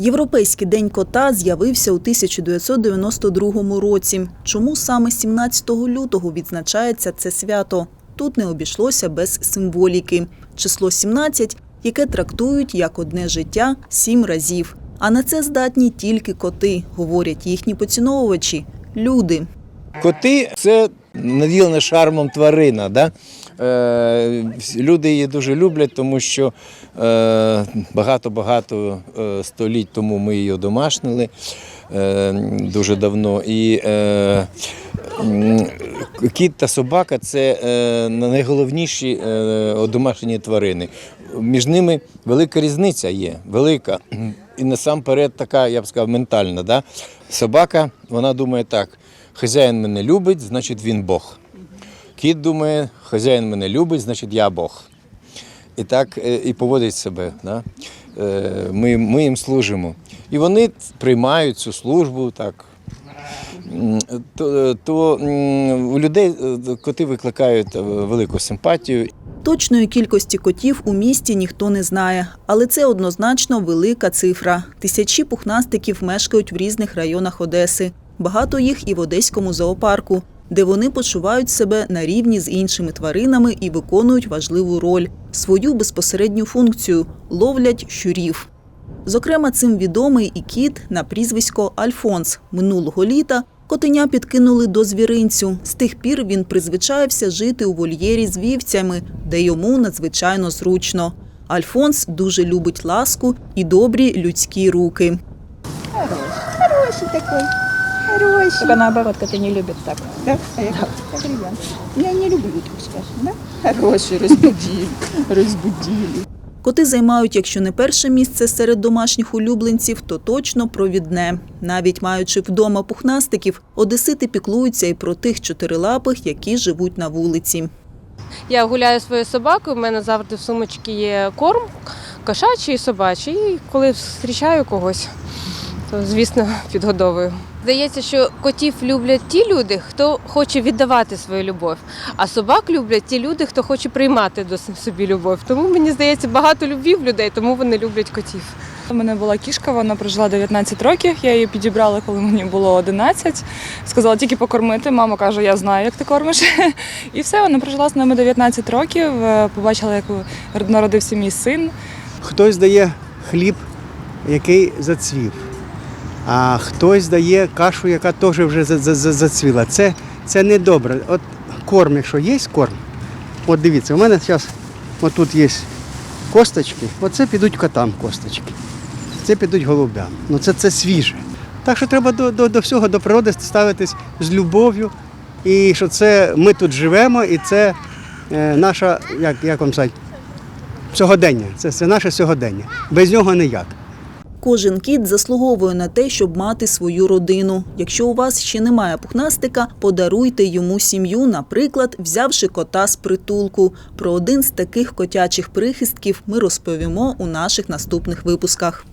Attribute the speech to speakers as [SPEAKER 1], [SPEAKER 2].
[SPEAKER 1] Європейський день кота з'явився у 1992 році. Чому саме 17 лютого відзначається це свято? Тут не обійшлося без символіки. Число 17, яке трактують як одне життя сім разів. А на це здатні тільки коти, говорять їхні поціновувачі – люди.
[SPEAKER 2] Коти це наділена шармом тварина. Да? Е, люди її дуже люблять, тому що е, багато-багато е, століть тому ми її одомашнили дуже давно. І кіт та собака це найголовніші одомашнені тварини. Між ними велика різниця є, велика. І насамперед така, я б сказав, ментальна. Да? Собака, вона думає так: хазяїн мене любить, значить він Бог. Кіт думає, хазяїн мене любить, значить я Бог. І так е, і поводить себе. Да? Е, Ми, ми їм служимо. І вони приймають цю службу так. То, то у людей е, коти викликають е, велику симпатію.
[SPEAKER 1] Точної кількості котів у місті ніхто не знає, але це однозначно велика цифра. Тисячі пухнастиків мешкають в різних районах Одеси. Багато їх і в Одеському зоопарку, де вони почувають себе на рівні з іншими тваринами і виконують важливу роль свою безпосередню функцію ловлять щурів. Зокрема, цим відомий і кіт на прізвисько Альфонс. Минулого літа котеня підкинули до звіринцю. З тих пір він призвичаєвся жити у вольєрі з вівцями, де йому надзвичайно зручно. Альфонс дуже любить ласку і добрі людські руки.
[SPEAKER 3] Хороший такой. Хороший.
[SPEAKER 4] Только наоборот, коты не любят так.
[SPEAKER 3] Да? А я как. Я не люблю, так скажем, да? Хороший, разбудили, разбудили.
[SPEAKER 1] Коти займають, якщо не перше місце серед домашніх улюбленців, то точно провідне. Навіть маючи вдома пухнастиків, одесити піклуються і про тих чотирилапих, які живуть на вулиці.
[SPEAKER 5] Я гуляю своєю собакою, у мене завжди в сумочці є корм, кошачий і собачий. І коли зустрічаю когось, то звісно підгодовую. Здається, що котів люблять ті люди, хто хоче віддавати свою любов, а собак люблять ті люди, хто хоче приймати до собі любов. Тому мені здається, багато любві в людей, тому вони люблять котів.
[SPEAKER 4] У мене була кішка, вона прожила 19 років. Я її підібрала, коли мені було 11. Сказала тільки покормити. Мама каже, я знаю, як ти кормиш. І все, вона прожила з нами 19 років. Е, Побачила, як народився мій син.
[SPEAKER 6] Хтось дає хліб, який зацвів, а хтось дає кашу, яка теж вже за- за- за- зацвіла. Це, це не добре. От корм, якщо є корм, от дивіться, у мене зараз отут є косточки, оце підуть котам косточки, це підуть голубям. Ну це, це свіже. Так що треба до, до, до всього, до природи ставитись з любов'ю. І що це ми тут живемо, і це е, наша, як, як вам сказати, сьогодення. Це, це наше сьогодення. Без нього ніяк.
[SPEAKER 1] Кожен кіт заслуговує на те, щоб мати свою родину. Якщо у вас ще немає пухнастика, подаруйте йому сім'ю, наприклад, взявши кота з притулку. Про один з таких котячих прихистків ми розповімо у наших наступних випусках.